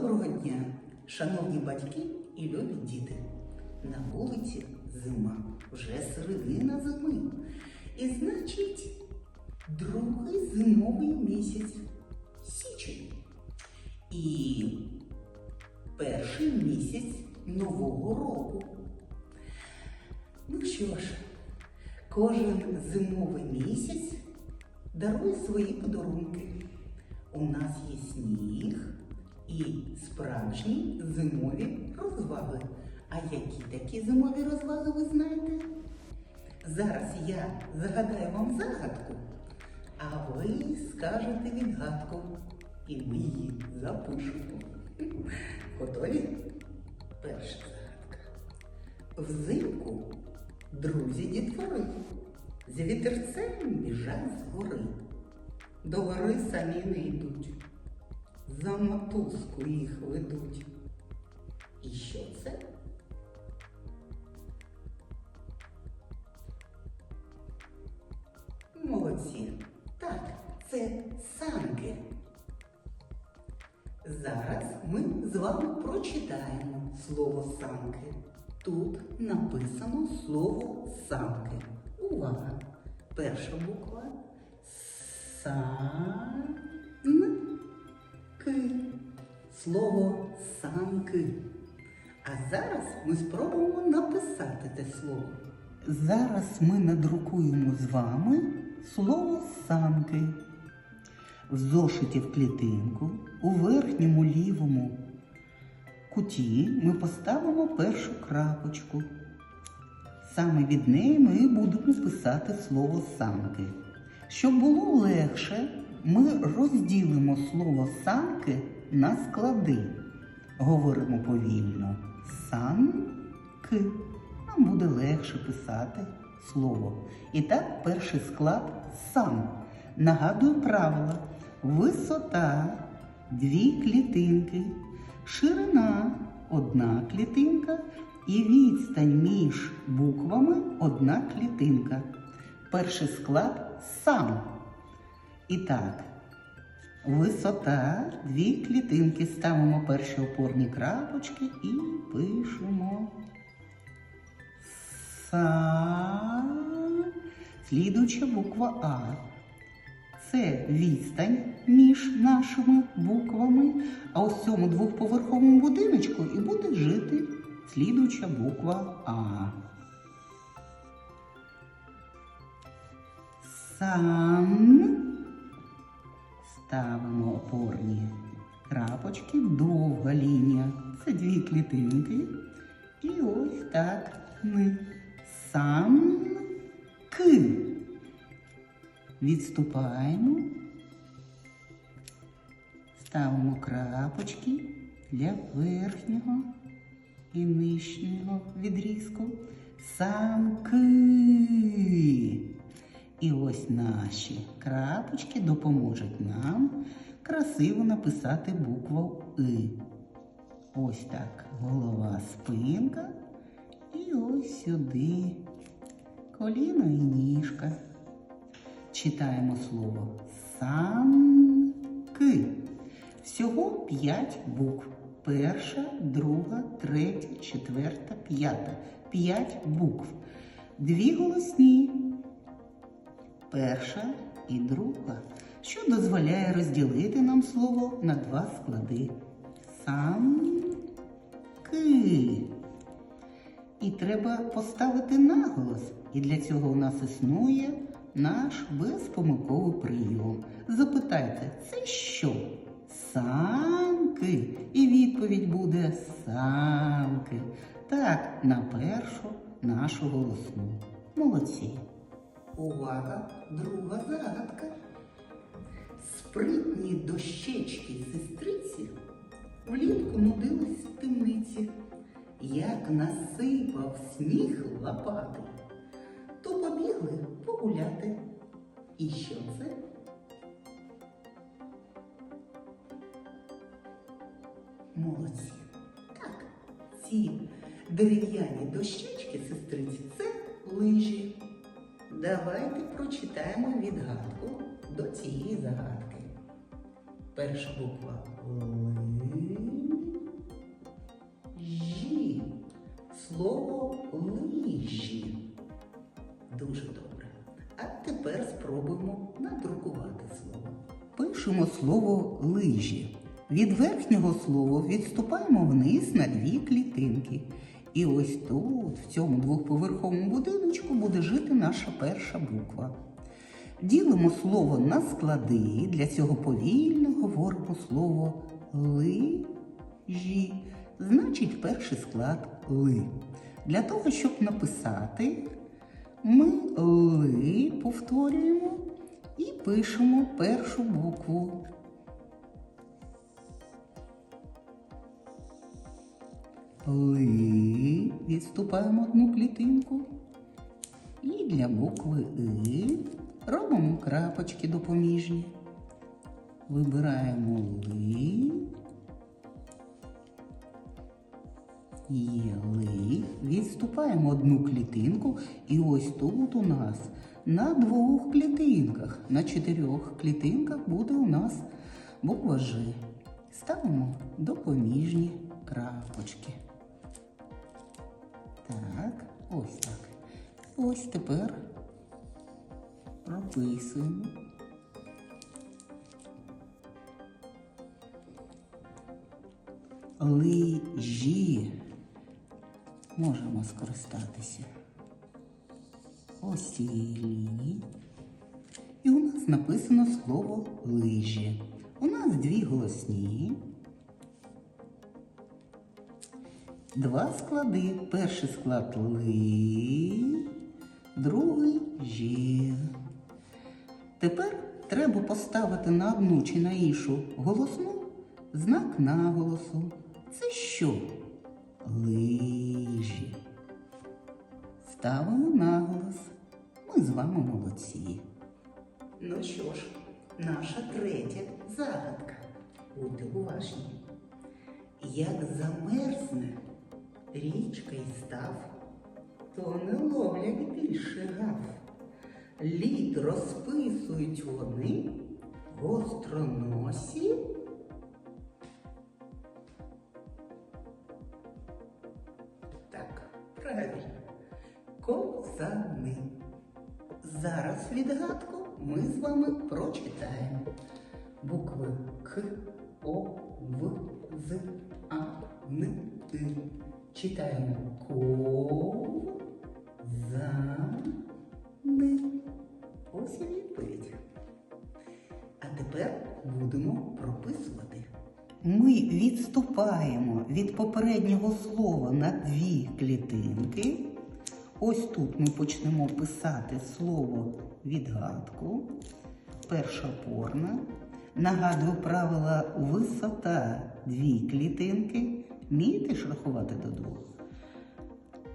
Доброго дня, шановні батьки і любі діти. На вулиці зима, вже середина зими. І значить, другий зимовий місяць січень. І перший місяць нового року. Ну що ж, кожен зимовий місяць дарує свої подарунки. У нас є сніг і справжні зимові розваги. А які такі зимові розваги ви знаєте? Зараз я загадаю вам загадку, а ви скажете відгадку, і ми її запишемо. Готові? Перша загадка. Взимку друзі дітвори з вітерцем біжать з гори. До гори самі не йдуть, за мотузку їх ведуть. І що це? Молодці. Так, це санки. Зараз ми з вами прочитаємо слово санки. Тут написано слово санки. Увага! Перша буква Санки. Слово санки. А зараз ми спробуємо написати те слово. Зараз ми надрукуємо з вами слово санки. В зошиті в клітинку у верхньому лівому куті ми поставимо першу крапочку. Саме від неї ми будемо писати слово санки. Щоб було легше, ми розділимо слово санки на склади. Говоримо повільно санки. Нам буде легше писати слово. І так, перший склад сан. Нагадую правила. Висота дві клітинки, ширина одна клітинка і відстань між буквами одна клітинка. Перший склад сам. І так, висота дві клітинки. Ставимо перші опорні крапочки і пишемо. Са. Слідуюча буква А. Це відстань між нашими буквами. А ось цьому двохповерховому будиночку і буде жити слідуюча буква А. Сан. Ставимо опорні крапочки, довга лінія. Це дві клітинки. І ось так ми. Санки. Відступаємо. Ставимо крапочки для верхнього і нижнього відрізку. Самки. І ось наші крапочки допоможуть нам красиво написати букву И. Ось так. Голова, спинка. І ось сюди. Коліно і ніжка. Читаємо слово санки. Всього п'ять букв. Перша, друга, третя, четверта, п'ята. П'ять букв. Дві голосні. Перша і друга, що дозволяє розділити нам слово на два склади. Санки. І треба поставити наголос. І для цього у нас існує наш безпомилковий прийом. Запитайте, це що? Санки. І відповідь буде санки. Так, на першу нашу голосну. Молодці. Увага, друга загадка. Спритні дощечки сестриці влітку нудились в темниці. Як насипав сніг лопати, то побігли погуляти. І що це? Молодці. Так, ці дерев'яні дощечки сестриці це лижі. Давайте прочитаємо відгадку до цієї загадки. Перша буква Л. Слово лижі. Дуже добре. А тепер спробуємо надрукувати слово. Пишемо слово лижі. Від верхнього слова відступаємо вниз на дві клітинки. І ось тут, в цьому двохповерховому будиночку, буде жити наша перша буква. Ділимо слово на склади. Для цього повільно говоримо слово лижі. Значить, перший склад ли. Для того, щоб написати, ми ли повторюємо і пишемо першу букву. Ли. Відступаємо одну клітинку. І для букви И робимо крапочки допоміжні. Вибираємо ли. Є. Відступаємо одну клітинку. І ось тут у нас на двох клітинках, на чотирьох клітинках буде у нас буква Ж. Ставимо допоміжні крапочки. Так, ось так. Ось тепер прописуємо. Лижі. Можемо скористатися ось цієї лінії. І у нас написано слово лижі. У нас дві голосні. Два склади. Перший склад ли, другий жі. Тепер треба поставити на одну чи на іншу голосну знак наголосу. Це що? Лижі. Ставимо наголос. Ми з вами молодці. Ну що ж, наша третя загадка. Будьте уважні. Як замерзне річка й став, то не ловлять більше гав. Лід розписують вони гостроносі. Так, правильно. Ковзани. Зараз відгадку ми з вами прочитаємо. Букви К, О, В, З, А, Н, Т. Читаємо ков, за, ни. Ось і відповідь. А тепер будемо прописувати. Ми відступаємо від попереднього слова на дві клітинки. Ось тут ми почнемо писати слово відгадку. Перша опорна. Нагадую правила висота дві клітинки. Вмієте ж рахувати до двох.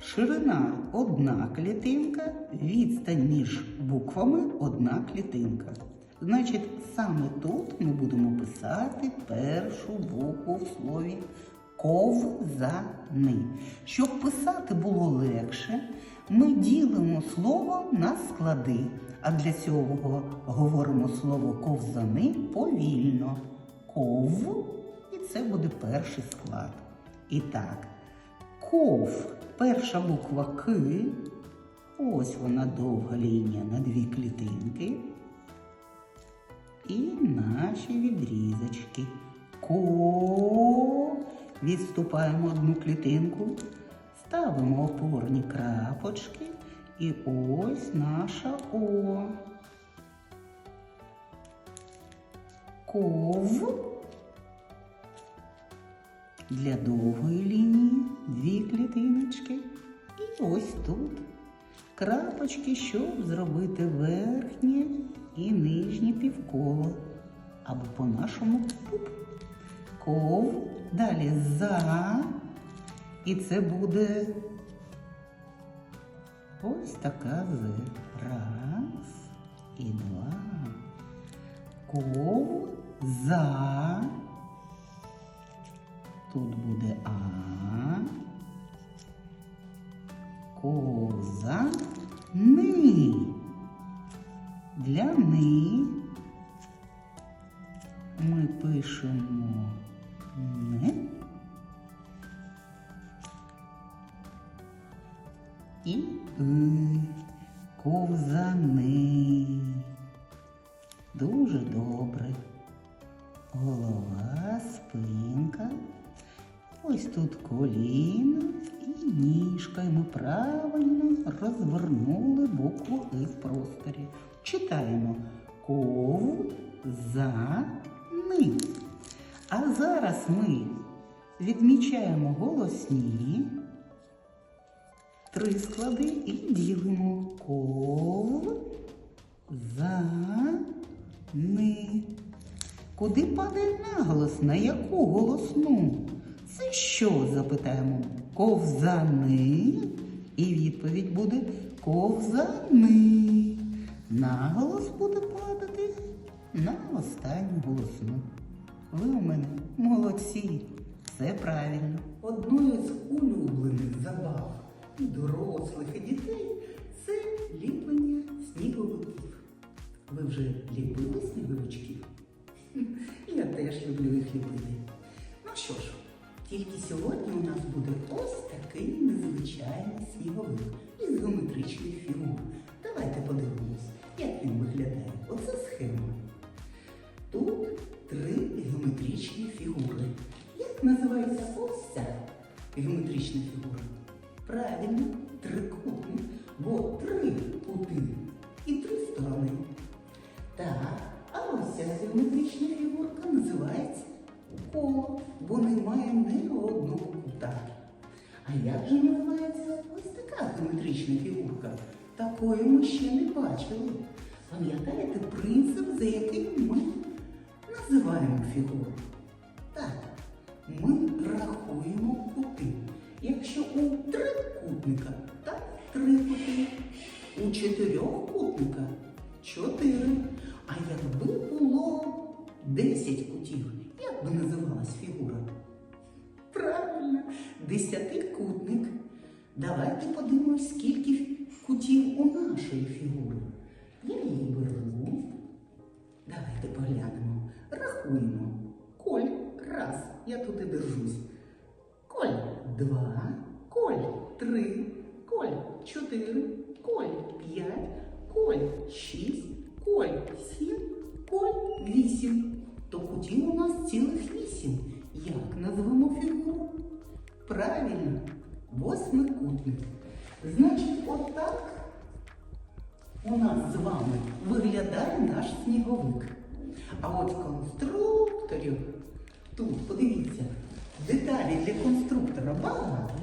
Ширина одна клітинка, відстань між буквами одна клітинка. Значить, саме тут ми будемо писати першу букву в слові ковзани. Щоб писати було легше, ми ділимо слово на склади, а для цього говоримо слово ковзани повільно. Ков, і це буде перший склад. І так, ков, перша буква К. Ось вона довга лінія на дві клітинки. І наші відрізочки. Ко. Відступаємо одну клітинку, ставимо опорні крапочки. І ось наша О. Ков. Для довгої лінії дві клітиночки. І ось тут крапочки, щоб зробити верхнє і нижнє півколо. Або по-нашому пуп. Ков. Далі за. І це буде ось така з. Раз і два. Ков за. Тут буде А. Коза ни. Для ни ми пишемо не. Правильно розвернули букву И в просторі. Читаємо ковзани. А зараз ми відмічаємо голосні. Три склади і ділимо ков за ни. Куди падає наголос? На яку голосну? Це що? запитаємо. Ковзани. І відповідь буде ковзани. Наголос буде падати на останню голосну. Ви у мене молодці. Все правильно. Одною з улюблених забав і дорослих, і дітей це ліплення сніговиків. Ви вже ліпили сніговичків? Я теж люблю їх ліпити. Ну що ж, тільки сьогодні у нас буде ось такий незвичайний сніговик із геометричних фігур. Давайте подивимось, як він виглядає. Оце схема. Тут три геометричні фігури. Як називається ось ця геометрична фігура? Правильно, трикутник, бо три кути і три сторони. Так, а ось ця геометрична фігурка називається коло, бо немає ні одного кута. А як же називається ось така геометрична фігурка? Такої ми ще не бачили. Пам'ятаєте принцип, за яким ми називаємо фігуру? Так, ми рахуємо кути. Якщо у трикутника, так три кути. У чотирьохкутника чотири. А якби було 10 кутів, як би називалась фігура? Правильно, десятикутник. Давайте подивимось, скільки кутів у нашої фігури. Я її беру. Давайте поглянемо. Рахуємо. Коль раз. Я тут і держусь. Коль два. Коль три. Коль чотири. Коль п'ять. Коль шість. Коль сім. Коль вісім. То кутів у нас цілих вісім. Як назвемо фігуру? Правильно, восьмикутник. Значить, отак у нас з вами виглядає наш сніговик. А от конструкторів тут, подивіться, деталі для конструктора багато.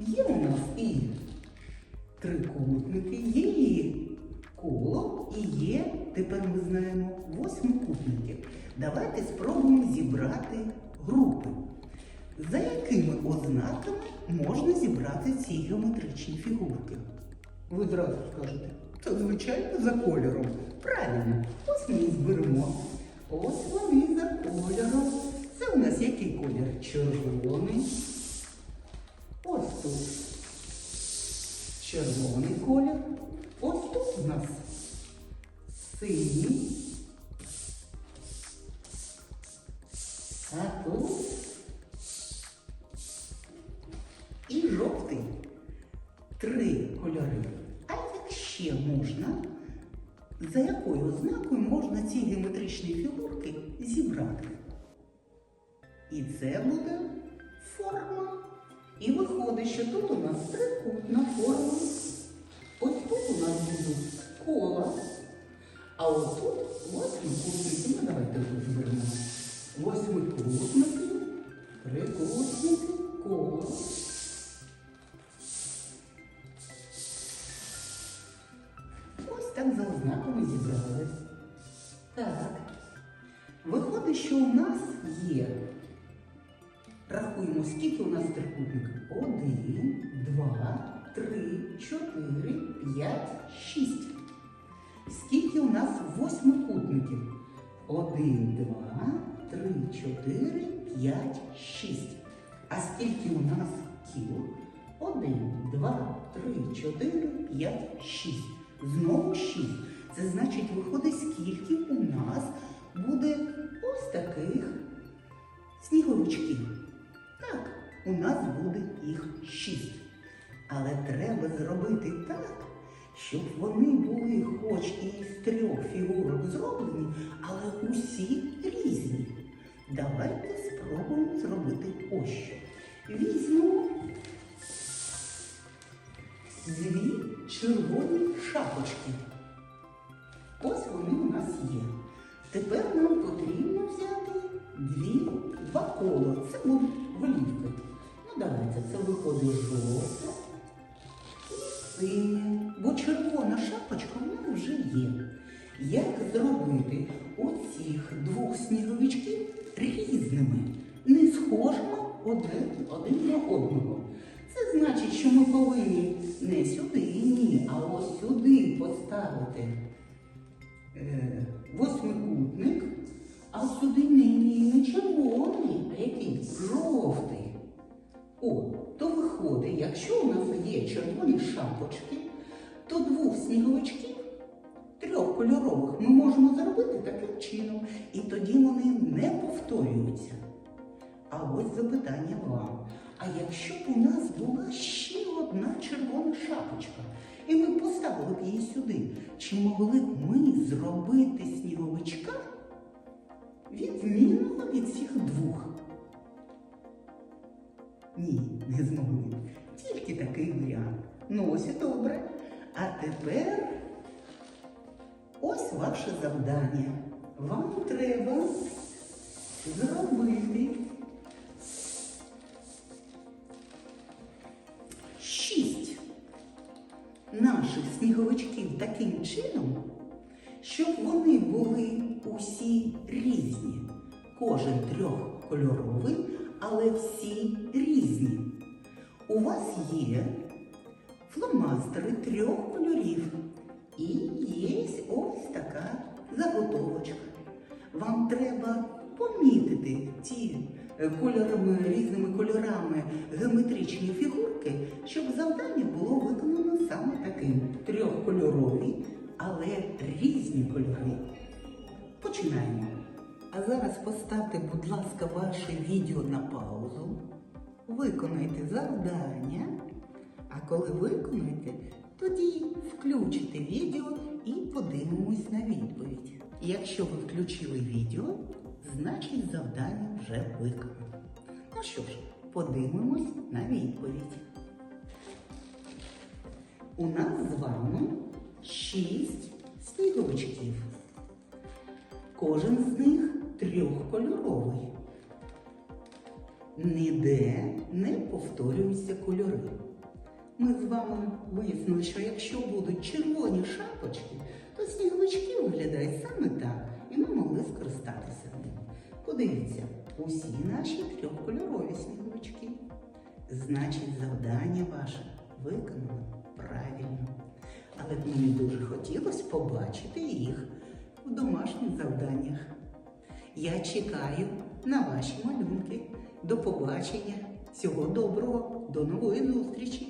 Є у нас і трикутники, є і коло, і є, тепер ми знаємо, восьмикутники. Давайте спробуємо зібрати групи. За якими ознаками можна зібрати ці геометричні фігурки? Ви зразу скажете, це звичайно за кольором. Правильно, ось ми їх зберемо. Ось вони за кольором. Це у нас який колір? Червоний. Ось тут червоний колір. Ось тут у нас синій. За якою ознакою можна ці геометричні фігурки зібрати? І це буде форма. І виходить, що тут у нас трикутна форма. Ось тут у нас будуть кола. А ось тут восьмикутники. Ну, давайте тут зберемо. Восьмикутники, трикутники, коло. Так за ознаками зібрались. Так. Виходить, що у нас є. Рахуємо, скільки у нас трикутників? Один, два, три, чотири, п'ять, шість. Скільки у нас восьмикутників? Один, два, три, чотири, п'ять, шість. А скільки у нас кіл? Один, два, три, чотири, п'ять, шість. Знову шість. Це значить, виходить, скільки у нас буде ось таких сніговичків. Так, у нас буде їх шість. Але треба зробити так, щоб вони були хоч і з трьох фігурок зроблені, але усі різні. Давайте спробуємо зробити ось що. Візьмемо дві червоні шапочки. Ось вони у нас є. Тепер нам потрібно взяти дві, два кола. Це будуть голівки. Ну, давайте, це виходить жовте і синє. Бо червона шапочка в мене вже є. Як зробити оцих двох сніговичків різними, не схожими один, один на одного? Це значить, що ми повинні не сюди, ні, а ось сюди поставити е, восьмикутник, а сюди ні, не червоний, а який жовтий. О, то виходить, якщо у нас є червоні шапочки, то двох сніговичків, трьох кольорових, ми можемо зробити таким чином, і тоді вони не повторюються. А ось запитання вам. А якщо б у нас була ще одна червона шапочка, і ми поставили б її сюди, чи могли б ми зробити сніговичка відмінного від цих двох? Ні, не змогли. Тільки такий варіант. Ну ось і добре. А тепер ось ваше завдання. Вам треба зробити наших сніговичків таким чином, щоб вони були усі різні. Кожен трьохкольоровий, але всі різні. У вас є фломастери трьох кольорів. І є ось така заготовочка. Вам треба помітити ті кольорами, різними кольорами геометричні фігурки, щоб завдання було виконано саме таким. Трьохкольорові, але різні кольори. Починаємо. А зараз поставте, будь ласка, ваше відео на паузу. Виконайте завдання. А коли виконаєте, тоді включите відео і подивимось на відповідь. Якщо ви включили відео, значить завдання вже виконано. Ну що ж, подивимось на відповідь. У нас з вами шість сніговичків. Кожен з них трьохкольоровий. Ніде не повторюються кольори. Ми з вами вияснили, що якщо будуть червоні шапочки, то сніговички виглядають саме так, і ми могли скористатися ними. Подивіться, усі наші трьохкольорові сніговички. Значить, завдання ваше виконано правильно. Але б мені дуже хотілося побачити їх в домашніх завданнях. Я чекаю на ваші малюнки. До побачення. Всього доброго, до нової зустрічі!